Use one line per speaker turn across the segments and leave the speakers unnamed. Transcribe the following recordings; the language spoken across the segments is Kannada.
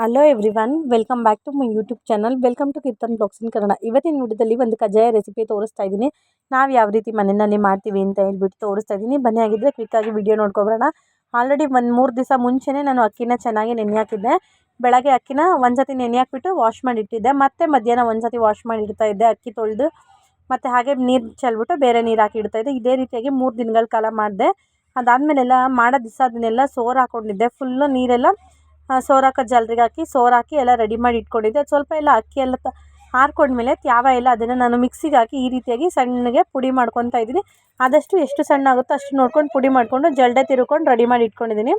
Hello everyone welcome back to my YouTube channel welcome to Keerthan blogs in Kannada ಇವತ್ತಿನ ವಿಡಿಯೋದಲ್ಲಿ ಒಂದು ಕಜ್ಜಾಯ ರೆಸಿಪಿ ತೋರಿಸ್ತಾ ಇದ್ದೀನಿ. ನಾವು ಯಾವ ರೀತಿ ಮನೆಯಲ್ಲಿ ಮಾಡ್ತೀವಿ ಅಂತ ಹೇಳ್ಬಿಟ್ಟು ತೋರಿಸ್ತಾ ಇದ್ದೀನಿ. ಬನ್ನಿ ಆಗಿದ್ದರೆ ಕ್ವಿಕ್ಕಾಗಿ ವಿಡಿಯೋ ನೋಡ್ಕೊಬರೋಣ. ಆಲ್ರೆಡಿ ಒಂದು ಮೂರು ದಿವಸ ಮುಂಚೆನೇ ನಾನು ಅಕ್ಕಿನ ಚೆನ್ನಾಗಿ ನೆನೆ ಹಾಕಿದ್ದೆ. ಬೆಳಗ್ಗೆ ಅಕ್ಕಿನ ಒಂದ್ಸತಿ ನೆನೆ ಹಾಕ್ಬಿಟ್ಟು ವಾಶ್ ಮಾಡಿ ಇಟ್ಟಿದ್ದೆ. ಮತ್ತೆ ಮಧ್ಯಾಹ್ನ ಒಂದು ಸತಿ ವಾಶ್ ಮಾಡಿ ಇಡ್ತಾ ಇದ್ದೆ ಅಕ್ಕಿ ತೊಳೆದು. ಮತ್ತು ಹಾಗೆ ನೀರು ಚೆಲ್ಬಿಟ್ಟು ಬೇರೆ ನೀರು ಹಾಕಿ ಇಡ್ತಾ ಇದ್ದೆ. ಇದೇ ರೀತಿಯಾಗಿ ಮೂರು ದಿನಗಳ ಕಾಲ ಮಾಡಿದೆ. ಅದಾದಮೇಲೆಲ್ಲ ಮಾಡೋ ದಿವಸ ಅದನ್ನೆಲ್ಲ ಸೋರ್ ಹಾಕ್ಕೊಂಡಿದ್ದೆ ಫುಲ್ಲು ನೀರೆಲ್ಲ ಸೋರಾಕ ಜಲ್ರಿಗೆ ಹಾಕಿ ಸೋರಾಕಿ ಎಲ್ಲ ರೆಡಿ ಮಾಡಿ ಇಟ್ಕೊಂಡಿದ್ದೆ. ಸ್ವಲ್ಪ ಎಲ್ಲ ಅಕ್ಕಿ ಎಲ್ಲ ತ ಹಾರ್ಕೊಂಡ್ಮೇಲೆ ತ್ಯಾವ ಎಲ್ಲ ಅದನ್ನು ನಾನು ಮಿಕ್ಸಿಗೆ ಹಾಕಿ ಈ ರೀತಿಯಾಗಿ ಸಣ್ಣಗೆ ಪುಡಿ ಮಾಡ್ಕೊತಾ ಇದ್ದೀನಿ. ಆದಷ್ಟು ಎಷ್ಟು ಸಣ್ಣ ಆಗುತ್ತೋ ಅಷ್ಟು ನೋಡ್ಕೊಂಡು ಪುಡಿ ಮಾಡಿಕೊಂಡು ಜಲ್ಡೆ ತಿರ್ಕೊಂಡು ರೆಡಿ ಮಾಡಿ ಇಟ್ಕೊಂಡಿದ್ದೀನಿ.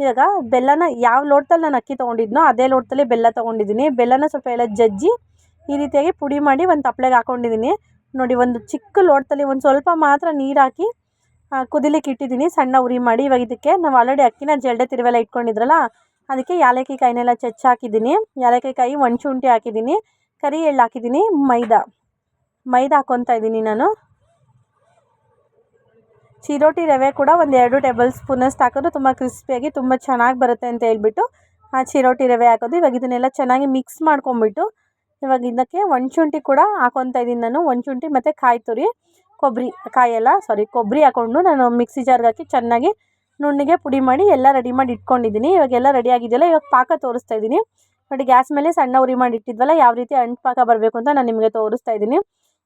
ಇವಾಗ ಬೆಲ್ಲನ ಯಾವ ಲೋಟದಲ್ಲಿ ನಾನು ಅಕ್ಕಿ ತೊಗೊಂಡಿದ್ನೋ ಅದೇ ಲೋಟದಲ್ಲಿ ಬೆಲ್ಲ ತೊಗೊಂಡಿದ್ದೀನಿ. ಬೆಲ್ಲನ ಸ್ವಲ್ಪ ಎಲ್ಲ ಜಜ್ಜಿ ಈ ರೀತಿಯಾಗಿ ಪುಡಿ ಮಾಡಿ ಒಂದು ತಪ್ಪಲೆಗೆ ಹಾಕೊಂಡಿದ್ದೀನಿ. ನೋಡಿ, ಒಂದು ಚಿಕ್ಕ ಲೋಟದಲ್ಲಿ ಒಂದು ಸ್ವಲ್ಪ ಮಾತ್ರ ನೀರು ಹಾಕಿ ಕುದಿಲಿಕ್ಕೆ ಇಟ್ಟಿದ್ದೀನಿ. ಸಣ್ಣ ಉರಿ ಮಾಡಿ ಇವಾಗ ಇದಕ್ಕೆ ನಾವು ಆಲ್ರೆಡಿ ಅಕ್ಕಿನ ಜಲ್ಡೆ ತಿರುವೆಲ್ಲ ಇಟ್ಕೊಂಡಿದ್ರಲ್ಲ ಅದಕ್ಕೆ ಯಾಲಕ್ಕಿ ಕಾಯಿನೆಲ್ಲ ಚಚ್ಚಿ ಹಾಕಿದ್ದೀನಿ ಯಾಲಕ್ಕಿ ಕಾಯಿ ಒಂದು ಶುಂಠಿ ಹಾಕಿದ್ದೀನಿ. ಕರಿ ಎಳ್ಳು ಹಾಕಿದ್ದೀನಿ. ಮೈದಾ. ಮೈದಾ ಹಾಕೊತಾ ಇದ್ದೀನಿ ನಾನು. ಚಿರೋಟಿ ರವೆ ಕೂಡ ಒಂದು ಎರಡು ಟೇಬಲ್ ಸ್ಪೂನಷ್ಟು ಹಾಕೋದು ತುಂಬ ಕ್ರಿಸ್ಪಿಯಾಗಿ ತುಂಬ ಚೆನ್ನಾಗಿ ಬರುತ್ತೆ ಅಂತ ಹೇಳ್ಬಿಟ್ಟು ಆ ಚಿರೋಟಿ ರವೆ ಹಾಕೋದು. ಇವಾಗ ಇದನ್ನೆಲ್ಲ ಚೆನ್ನಾಗಿ ಮಿಕ್ಸ್ ಮಾಡ್ಕೊಂಬಿಟ್ಟು ಇವಾಗ ಇದಕ್ಕೆ ಒಂದು ಶುಂಠಿ ಕೂಡ ಹಾಕೊತಾ ಇದ್ದೀನಿ ನಾನು. ಒಂದು ಶುಂಠಿ ಮತ್ತು ಕಾಯಿ ತುರಿ ಕೊಬ್ಬರಿ ಕಾಯೆಲ್ಲ ಸಾರಿ ಕೊಬ್ಬರಿ ಹಾಕ್ಕೊಂಡು ನಾನು ಮಿಕ್ಸಿ ಜಾರ್ಗೆ ಹಾಕಿ ಚೆನ್ನಾಗಿ ನುಣ್ಣಗೆ ಪುಡಿ ಮಾಡಿ ಎಲ್ಲ ರೆಡಿ ಮಾಡಿ ಇಟ್ಕೊಂಡಿದ್ದೀನಿ. ಇವಾಗೆಲ್ಲ ರೆಡಿ ಆಗಿದೆಯಲ್ಲ, ಇವಾಗ ಪಾಕ ತೋರಿಸ್ತಾ ಇದ್ದೀನಿ. ನೋಡಿ ಗ್ಯಾಸ್ ಮೇಲೆ ಸಣ್ಣ ಉರಿ ಮಾಡಿ ಇಟ್ಟಿದ್ವಲ್ಲ, ಯಾವ ರೀತಿ ಅಂಟು ಪಾಕ ಬರಬೇಕು ಅಂತ ನಾನು ನಿಮಗೆ ತೋರಿಸ್ತಾ ಇದ್ದೀನಿ.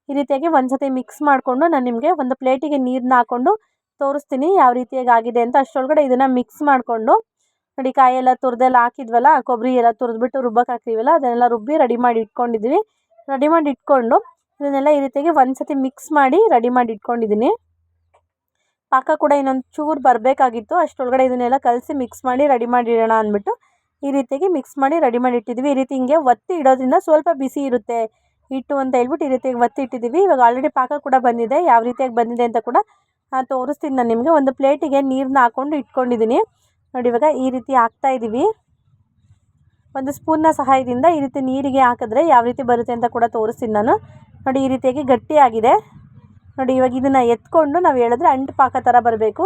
ಈ ರೀತಿಯಾಗಿ ಒಂದು ಸತಿ ಮಿಕ್ಸ್ ಮಾಡಿಕೊಂಡು ನಾನು ನಿಮಗೆ ಒಂದು ಪ್ಲೇಟಿಗೆ ನೀರನ್ನ ಹಾಕ್ಕೊಂಡು ತೋರಿಸ್ತೀನಿ ಯಾವ ರೀತಿಯಾಗಿ ಆಗಿದೆ ಅಂತ. ಅಷ್ಟರೊಳಗಡೆ ಇದನ್ನು ಮಿಕ್ಸ್ ಮಾಡಿಕೊಂಡು, ನೋಡಿ, ಕಾಯಿ ಎಲ್ಲ ತುರಿದೆಲ್ಲ ಹಾಕಿದ್ವಲ್ಲ ಕೊಬ್ಬರಿ ಎಲ್ಲ ತುರಿದ್ಬಿಟ್ಟು ರುಬ್ಬಕ್ಕೆ ಹಾಕ್ತೀವಲ್ಲ, ಅದನ್ನೆಲ್ಲ ರುಬ್ಬಿ ರೆಡಿ ಮಾಡಿ ಇಟ್ಕೊಂಡಿದ್ದೀವಿ ರೆಡಿ ಮಾಡಿ ಇಟ್ಕೊಂಡು ಇದನ್ನೆಲ್ಲ ಈ ರೀತಿಯಾಗಿ ಒಂದು ಸತಿ ಮಿಕ್ಸ್ ಮಾಡಿ ರೆಡಿ ಮಾಡಿ ಇಟ್ಕೊಂಡಿದ್ದೀನಿ. ಪಾಕ ಕೂಡ ಇನ್ನೊಂದು ಚೂರು ಬರಬೇಕಾಗಿತ್ತು. ಅಷ್ಟರೊಳಗಡೆ ಇದನ್ನೆಲ್ಲ ಕಲಸಿ ಮಿಕ್ಸ್ ಮಾಡಿ ರೆಡಿ ಮಾಡಿ ಇಡೋಣ ಅಂದ್ಬಿಟ್ಟು ಈ ರೀತಿಯಾಗಿ ಮಿಕ್ಸ್ ಮಾಡಿ ರೆಡಿ ಮಾಡಿ ಇಟ್ಟಿದ್ದೀವಿ ಈ ರೀತಿ ಹಿಂಗೆ ಒತ್ತಿ ಇಡೋದ್ರಿಂದ ಸ್ವಲ್ಪ ಬಿಸಿ ಇರುತ್ತೆ. ಹಿಟ್ಟು ಅಂತ ಹೇಳ್ಬಿಟ್ಟು ಈ ರೀತಿಯಾಗಿ ಒತ್ತಿ ಇಟ್ಟಿದ್ದೀವಿ. ಇವಾಗ ಆಲ್ರೆಡಿ ಪಾಕ ಕೂಡ ಬಂದಿದೆ. ಯಾವ ರೀತಿಯಾಗಿ ಬಂದಿದೆ ಅಂತ ಕೂಡ ತೋರಿಸ್ತೀನಿ ನಾನು ನಿಮಗೆ. ಒಂದು ಪ್ಲೇಟಿಗೆ ನೀರನ್ನ ಹಾಕ್ಕೊಂಡು ಇಟ್ಕೊಂಡಿದ್ದೀನಿ. ನೋಡಿ ಇವಾಗ ಈ ರೀತಿ ಹಾಕ್ತಾಯಿದ್ದೀವಿ ಒಂದು ಸ್ಪೂನ್ನ ಸಹಾಯದಿಂದ ಈ ರೀತಿ ನೀರಿಗೆ ಹಾಕಿದ್ರೆ ಯಾವ ರೀತಿ ಬರುತ್ತೆ ಅಂತ ಕೂಡ ತೋರಿಸ್ತೀನಿ ನಾನು. ನೋಡಿ ಈ ರೀತಿಯಾಗಿ ಗಟ್ಟಿಯಾಗಿದೆ. ನೋಡಿ, ಇವಾಗ ಇದನ್ನು ಎತ್ಕೊಂಡು ನಾವು ಹೇಳಿದ್ರೆ ಅಂಟು ಪಾಕ ಥರ ಬರಬೇಕು.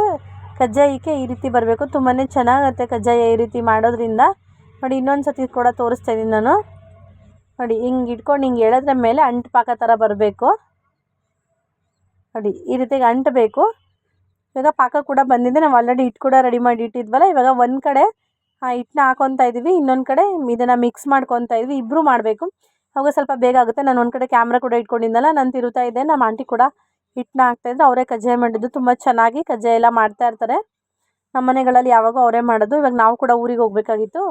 ಕಜ್ಜಾಯಕ್ಕೆ ಈ ರೀತಿ ಬರಬೇಕು. ತುಂಬಾ ಚೆನ್ನಾಗುತ್ತೆ ಕಜ್ಜಾಯ ಈ ರೀತಿ ಮಾಡೋದ್ರಿಂದ. ನೋಡಿ ಇನ್ನೊಂದು ಸತಿ ಕೂಡ ತೋರಿಸ್ತಾ ಇದ್ದೀನಿ ನಾನು. ನೋಡಿ, ಹಿಂಗೆ ಇಟ್ಕೊಂಡು ಹಿಂಗೆ ಎಳೆದ್ರ ಮೇಲೆ ಅಂಟು ಪಾಕ ಥರ ಬರಬೇಕು. ನೋಡಿ, ಈ ರೀತಿಗೆ ಅಂಟಬೇಕು. ಇವಾಗ ಪಾಕ ಕೂಡ ಬಂದಿದೆ. ನಾವು ಆಲ್ರೆಡಿ ಹಿಟ್ಟು ಕೂಡ ರೆಡಿ ಮಾಡಿ ಇಟ್ಟಿದ್ವಲ್ಲ, ಇವಾಗ ಒಂದು ಕಡೆ ಆ ಹಿಟ್ಟನ್ನ ಹಾಕೊತ ಇದ್ದೀವಿ ಇನ್ನೊಂದು ಕಡೆ ಇದನ್ನು ಮಿಕ್ಸ್ ಮಾಡ್ಕೊತಾ ಇದ್ವಿ. ಇಬ್ಬರು ಮಾಡಬೇಕು. ಅವಾಗ ಸ್ವಲ್ಪ ಬೇಗ ಆಗುತ್ತೆ. ನಾನು ಒಂದು ಕಡೆ ಕ್ಯಾಮ್ರಾ ಕೂಡ ಇಟ್ಕೊಂಡಿದ್ದಲ್ಲ ನಾನು ತಿರುತ್ತಾ ಇದ್ದೆ. ನಮ್ಮ ಆಂಟಿ ಕೂಡ ಹಿಟ್ಟನ್ನ ಹಾಕ್ತಾಯಿದ್ರೆ ಅವರೇ ಕಜ್ಜಾಯ ಮಾಡಿದ್ದು. ತುಂಬ ಚೆನ್ನಾಗಿ ಕಜ್ಜಾಯ ಎಲ್ಲ ಮಾಡ್ತಾ ಇರ್ತಾರೆ. ನಮ್ಮ ಮನೆಗಳಲ್ಲಿ ಯಾವಾಗೂ ಅವರೇ ಮಾಡೋದು. ಇವಾಗ ನಾವು ಕೂಡ ಊರಿಗೆ ಹೋಗಬೇಕಾಗಿತ್ತು.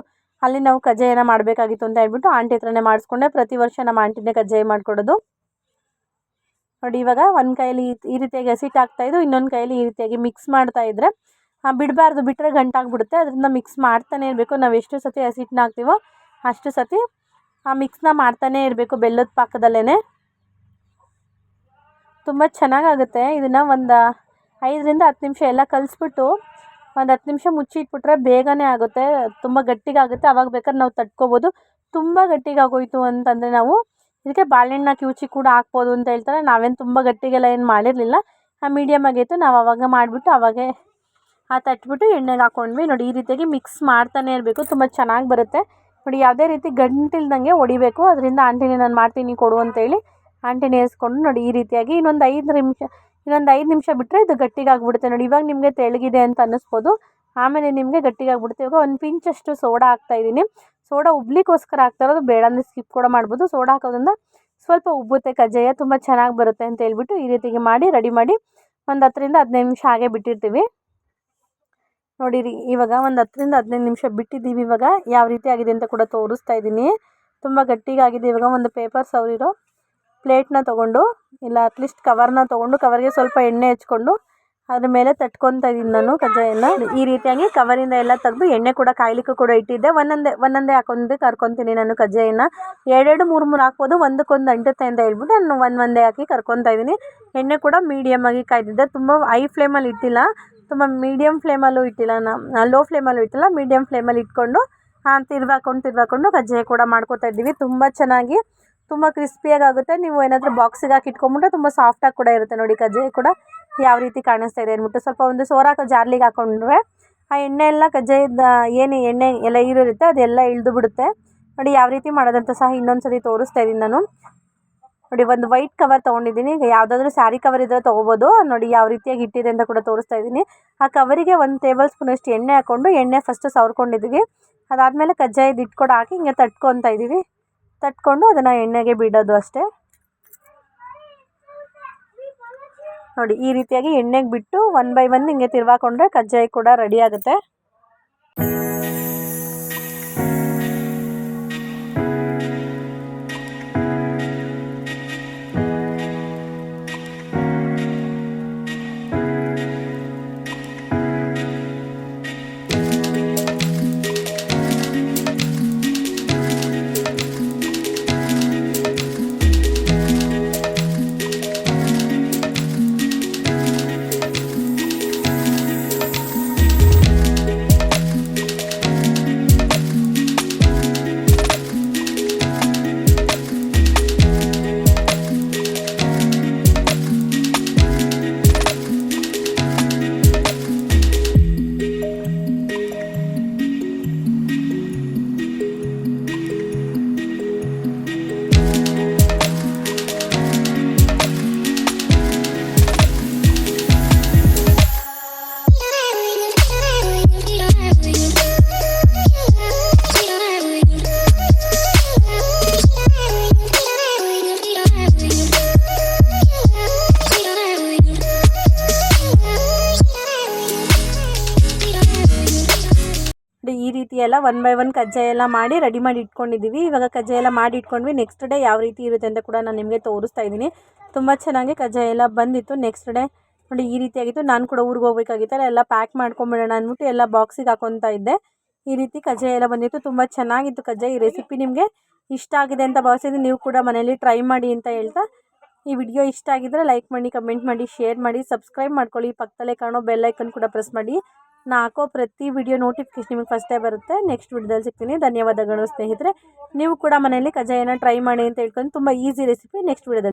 ಅಲ್ಲಿ ನಾವು ಕಜ್ಜಾಯನ ಮಾಡಬೇಕಾಗಿತ್ತು ಅಂತ ಹೇಳ್ಬಿಟ್ಟು ಆಂಟಿ ಹತ್ರನೇ ಮಾಡಿಸ್ಕೊಂಡೆ. ಪ್ರತಿ ವರ್ಷ ನಮ್ಮ ಆಂಟಿನೇ ಕಜ್ಜಾಯ ಮಾಡಿಕೊಡೋದು. ನೋಡಿ, ಇವಾಗ ಒಂದು ಕೈಯಲ್ಲಿ ಈ ರೀತಿಯಾಗಿ ಹಸಿಟ್ಟು ಹಾಕ್ತಾಯಿದ್ದು ಇನ್ನೊಂದು ಕೈಯಲ್ಲಿ ಈ ರೀತಿಯಾಗಿ ಮಿಕ್ಸ್ ಮಾಡ್ತಾಯಿದ್ರೆ ಬಿಡಬಾರ್ದು ಬಿಟ್ಟರೆ ಗಂಟಾಗ್ಬಿಡುತ್ತೆ. ಅದರಿಂದ ಮಿಕ್ಸ್ ಮಾಡ್ತಾನೆ ಇರಬೇಕು. ನಾವು ಎಷ್ಟು ಸತಿ ಹಸಿಟ್ಟನ್ನ ಹಾಕ್ತೀವೋ ಅಷ್ಟು ಸತಿ ಆ ಮಿಕ್ಸ್ನ ಮಾಡ್ತಾನೇ ಇರಬೇಕು ಬೆಲ್ಲದ ಪಾಕದಲ್ಲೇ ತುಂಬ ಚೆನ್ನಾಗಾಗುತ್ತೆ. ಇದನ್ನು ಒಂದು ಐದರಿಂದ ಹತ್ತು ನಿಮಿಷ ಎಲ್ಲ ಕಲಿಸ್ಬಿಟ್ಟು ಒಂದು ಹತ್ತು ನಿಮಿಷ ಮುಚ್ಚಿಟ್ಬಿಟ್ರೆ ಬೇಗನೆ ಆಗುತ್ತೆ. ತುಂಬ ಗಟ್ಟಿಗಾಗುತ್ತೆ. ಆವಾಗ ಬೇಕಾದ್ರೆ ನಾವು ತಟ್ಕೋಬೋದು. ತುಂಬ ಗಟ್ಟಿಗಾಗೋಯಿತು ಅಂತಂದರೆ ನಾವು ಇದಕ್ಕೆ ಬಾಳೆಹಣ್ಣ ಕಿವುಚಿ ಕೂಡ ಹಾಕ್ಬೋದು ಅಂತ ಹೇಳ್ತಾರೆ. ನಾವೇನು ತುಂಬ ಗಟ್ಟಿಗೆಲ್ಲ ಏನು ಮಾಡಿರಲಿಲ್ಲ. ಮೀಡಿಯಮ್ ಆಗಿತ್ತು ನಾವು ಆವಾಗ ಮಾಡಿಬಿಟ್ಟು ಆವಾಗೇ ಆ ತಟ್ಬಿಟ್ಟು ಎಣ್ಣೆಗೆ ಹಾಕ್ಕೊಂಡ್ವಿ ನೋಡಿ, ಈ ರೀತಿಯಾಗಿ ಮಿಕ್ಸ್ ಮಾಡ್ತಾನೆ ಇರಬೇಕು. ತುಂಬ ಚೆನ್ನಾಗಿ ಬರುತ್ತೆ. ನೋಡಿ, ಯಾವುದೇ ರೀತಿ ಗಂಟಿಲ್ದಂಗೆ ಹೊಡಿಬೇಕು. ಅದರಿಂದ ಆಂಟಿನೇ ನಾನು ಮಾಡ್ತೀನಿ ಕೊಡು ಅಂತೇಳಿ ಆಂಟಿ ನೇರಿಸ್ಕೊಂಡು ನೋಡಿ ಈ ರೀತಿಯಾಗಿ ಇನ್ನೊಂದು ಐದು ನಿಮಿಷ, ಇನ್ನೊಂದು ಐದು ನಿಮಿಷ ಬಿಟ್ಟರೆ ಇದು ಗಟ್ಟಿಗಾಗ್ಬಿಡುತ್ತೆ ನೋಡಿ. ಇವಾಗ ನಿಮಗೆ ತೆಳ್ಳಗಿದೆ ಅಂತ ಅನ್ನಿಸ್ಬೋದು. ಆಮೇಲೆ ನಿಮಗೆ ಗಟ್ಟಿಗಾಗ್ಬಿಡುತ್ತೆ. ಇವಾಗ ಒಂದು ಪಿಂಚಷ್ಟು ಸೋಡಾ ಹಾಕ್ತಾಯಿದ್ದೀನಿ ಸೋಡಾ ಉಬ್ಲಿಕ್ಕೋಸ್ಕರ ಹಾಕ್ತಾ ಇರೋದು ಬೇಡ ಅಂದರೆ ಸ್ಕಿಪ್ ಕೂಡ ಮಾಡ್ಬೋದು. ಸೋಡಾ ಹಾಕೋದ್ರಿಂದ ಸ್ವಲ್ಪ ಉಬ್ಬುತ್ತೆ ಕಜ್ಜಾಯ, ತುಂಬ ಚೆನ್ನಾಗಿ ಬರುತ್ತೆ ಅಂತ ಹೇಳ್ಬಿಟ್ಟು ಈ ರೀತಿಗೆ ಮಾಡಿ, ರೆಡಿ ಮಾಡಿ ಒಂದು ಹತ್ತರಿಂದ ಹದಿನೈದು ನಿಮಿಷ ಹಾಗೆ ಬಿಟ್ಟಿರ್ತೀವಿ. ನೋಡಿರಿ, ಇವಾಗ ಒಂದು ಹತ್ತರಿಂದ ಹದಿನೈದು ನಿಮಿಷ ಬಿಟ್ಟಿದ್ದೀವಿ ಇವಾಗ. ಯಾವ ರೀತಿ ಆಗಿದೆ ಅಂತ ಕೂಡ ತೋರಿಸ್ತಾ ಇದ್ದೀನಿ. ತುಂಬ ಗಟ್ಟಿಗಾಗಿದೆ. ಇವಾಗ ಒಂದು ಪೇಪರ್ ಸವರಿರೋ ಪ್ಲೇಟ್ನ ತೊಗೊಂಡು, ಇಲ್ಲ ಅಟ್ಲೀಸ್ಟ್ ಕವರ್ನ ತೊಗೊಂಡು ಕವರ್ಗೆ ಸ್ವಲ್ಪ ಎಣ್ಣೆ ಹಚ್ಕೊಂಡು, ಅದ್ರ ಮೇಲೆ ತಟ್ಕೊತಾ ಇದ್ದೀನಿ ನಾನು ಕಜ್ಜಾಯನ ಈ ರೀತಿಯಾಗಿ ಕವರಿಂದ ಎಲ್ಲ ತೆಗೆದು ಎಣ್ಣೆ ಕೂಡ ಕಾಯ್ಲಿಕ್ಕೂ ಕೂಡ ಇಟ್ಟಿದ್ದೆ. ಒಂದೊಂದೇ ಒಂದೊಂದೇ ಹಾಕೊಂಡು ಕರ್ಕೊತೀನಿ ನಾನು ಕಜ್ಜಾಯನ ಎರಡೆರಡು, ಮೂರು ಮೂರು ಹಾಕ್ಬೋದು. ಒಂದಕ್ಕೊಂದು ಅಂಟುತ್ತೆ ಅಂತ ಹೇಳ್ಬಿಟ್ಟು ನಾನು ಒಂದು, ಒಂದೇ ಹಾಕಿ ಕರ್ಕೊತಾ ಇದ್ದೀನಿ ಎಣ್ಣೆ ಕೂಡ ಮೀಡಿಯಮ್ ಆಗಿ ಕಾಯ್ದಿದ್ದೆ. ತುಂಬ ಹೈ ಫ್ಲೇಮಲ್ಲಿ ಇಟ್ಟಿಲ್ಲ. ತುಂಬ ಮೀಡಿಯಮ್ ಫ್ಲೇಮಲ್ಲೂ ಇಟ್ಟಿಲ್ಲ ನಾ ಲೋ ಫ್ಲೇಮಲ್ಲೂ ಇಟ್ಟಿಲ್ಲ. ಮೀಡಿಯಮ್ ಫ್ಲೇಮಲ್ಲಿ ಇಟ್ಕೊಂಡು ತಿರ್ವಾಕೊಂಡು ತಿರ್ವಾಕೊಂಡು ಕಜ್ಜಾಯ ಕೂಡ ಮಾಡ್ಕೊತಾ ಇದ್ದೀವಿ. ತುಂಬ ಚೆನ್ನಾಗಿ ತುಂಬ ಕ್ರಿಸ್ಪಿಯಾಗಿ ಆಗುತ್ತೆ ನೀವು ಏನಾದರೂ ಬಾಕ್ಸಿಗೆ ಹಾಕಿ ಇಟ್ಕೊಂಬಿಟ್ರೆ ತುಂಬ ಸಾಫ್ಟಾಗಿ ಕೂಡ ಇರುತ್ತೆ ನೋಡಿ ಕಜ್ಜಾಯ ಕೂಡ. ಯಾವ ರೀತಿ ಕಾಣಿಸ್ತಾ ಇದೆ ಅಂದ್ಬಿಟ್ಟು ಸ್ವಲ್ಪ ಒಂದು ಸೋರಾಕ ಜಾರ್ಲಿಗೆ ಹಾಕೊಂಡ್ರೆ ಆ ಎಣ್ಣೆ ಎಲ್ಲ ಕಜ್ಜಾಯದ ಏನು ಎಣ್ಣೆ ಎಲ್ಲ ಇರುತ್ತೆ, ಅದೆಲ್ಲ ಇಳಿದು ಬಿಡುತ್ತೆ. ನೋಡಿ ಯಾವ ರೀತಿ ಮಾಡೋದಂತ ಸಹ ಇನ್ನೊಂದು ಸತಿ ತೋರಿಸ್ತಾ ಇದ್ದೀನಿ ನಾನು. ನೋಡಿ ಒಂದು ವೈಟ್ ಕವರ್ ತೊಗೊಂಡಿದ್ದೀನಿ. ಈಗ ಯಾವುದಾದ್ರೂ ಸ್ಯಾರಿ ಕವರ್ ಇದ್ದರೆ ತೊಗೋಬೋದು. ನೋಡಿ ಯಾವ ರೀತಿಯಾಗಿ ಇಟ್ಟಿದೆ ಅಂತ ಕೂಡ ತೋರಿಸ್ತಾ ಇದ್ದೀನಿ ಆ ಕವರಿಗೆ ಒಂದು ಟೇಬಲ್ ಸ್ಪೂನಷ್ಟು ಎಣ್ಣೆ ಹಾಕ್ಕೊಂಡು ಎಣ್ಣೆ ಫಸ್ಟು ಸವರ್ಕೊಂಡಿದ್ದೀವಿ ಅದಾದಮೇಲೆ ಕಜ್ಜಾಯದ ಇಟ್ಕೊಂಡು ಕೂಡ ಹಾಕಿ ಹಿಂಗೆ ತಟ್ಕೊತಾ ಇದ್ದೀವಿ ತಟ್ಕೊಂಡು ಅದನ್ನು ಎಣ್ಣೆಗೆ ಬಿಡೋದು ಅಷ್ಟೇ. ನೋಡಿ, ಈ ರೀತಿಯಾಗಿ ಎಣ್ಣೆಗೆ ಬಿಟ್ಟು ಒನ್ ಬೈ ಒನ್ ಹಿಂಗೆ ತಿರ್ವಾಕೊಂಡ್ರೆ ಕಜ್ಜಾಯ ಕೂಡ ರೆಡಿ ಆಗುತ್ತೆ. ರೀತಿ ಎಲ್ಲ ಒನ್ ಬೈ ಒನ್ ಕಜ್ಜಾಯ ಎಲ್ಲ ಮಾಡಿ ರೆಡಿ ಮಾಡಿ ಇಟ್ಕೊಂಡಿದ್ದೀವಿ ಇವಾಗ ಕಜ್ಜಾಯ ಎಲ್ಲ ಮಾಡಿ ಇಟ್ಕೊಂಡ್ವಿ. ನೆಕ್ಸ್ಟ್ ಡೇ ಯಾವ ರೀತಿ ಇರುತ್ತೆ ಅಂತ ಕೂಡ ನಾನು ನಿಮಗೆ ತೋರಿಸ್ತಾ ಇದ್ದೀನಿ. ತುಂಬ ಚೆನ್ನಾಗಿ ಕಜ್ಜಾಯ ಎಲ್ಲ ಬಂದಿತ್ತು. ನೆಕ್ಸ್ಟ್ ಡೇ ನೋಡಿ ಈ ರೀತಿಯಾಗಿತ್ತು. ನಾನು ಕೂಡ ಊರಿಗೆ ಹೋಗ್ಬೇಕಾಗಿತ್ತಲ್ಲ, ಎಲ್ಲ ಪ್ಯಾಕ್ ಮಾಡ್ಕೊಂಬಿಡೋಣ ಅಂದ್ಬಿಟ್ಟು ಎಲ್ಲ ಬಾಕ್ಸಿಗೆ ಹಾಕೊತಾ ಇದ್ದೆ. ಈ ರೀತಿ ಕಜ್ಜಾಯ ಎಲ್ಲ ಬಂದಿತ್ತು. ತುಂಬ ಚೆನ್ನಾಗಿತ್ತು ಕಜ್ಜಾಯ. ಈ ರೆಸಿಪಿ ನಿಮಗೆ ಇಷ್ಟ ಆಗಿದೆ ಅಂತ ಭಾವಿಸಿದ್ರೆ ನೀವು ಕೂಡ ಮನೇಲಿ ಟ್ರೈ ಮಾಡಿ ಅಂತ ಹೇಳ್ತಾ. ಈ ವಿಡಿಯೋ ಇಷ್ಟ ಆಗಿದ್ದರೆ ಲೈಕ್ ಮಾಡಿ ಕಮೆಂಟ್ ಮಾಡಿ ಶೇರ್ ಮಾಡಿ ಸಬ್ಸ್ಕ್ರೈಬ್ ಮಾಡ್ಕೊಳ್ಳಿ. ಪಕ್ಕದಲ್ಲೇ ಕಾಣೋ ಬೆಲ್ಲೈಕನ್ ಕೂಡ ಪ್ರೆಸ್ ಮಾಡಿ. ನಾ ಪ್ರತಿ ವಿಡಿಯೋ ನೋಟಿಫಿಕೇಶನ್ ನಿಮಗೆ ಫಸ್ಟೇ ಬರುತ್ತೆ. ನೆಕ್ಸ್ಟ್ ವಿಡಿಯೋದಲ್ಲಿ ಸಿಗ್ತೀನಿ. ಧನ್ಯವಾದಗಳು ಸ್ನೇಹಿತರೆ. ನೀವು ಕೂಡ ಮನೆಯಲ್ಲಿ ಕಜ್ಜಾಯನ ಟ್ರೈ ಮಾಡಿ ಅಂತ ಹೇಳ್ಕೊಂಡು ತುಂಬ ಈಸಿ ರೆಸಿಪಿ ನೆಕ್ಸ್ಟ್ ವಿಡಿಯೋದಲ್ಲಿ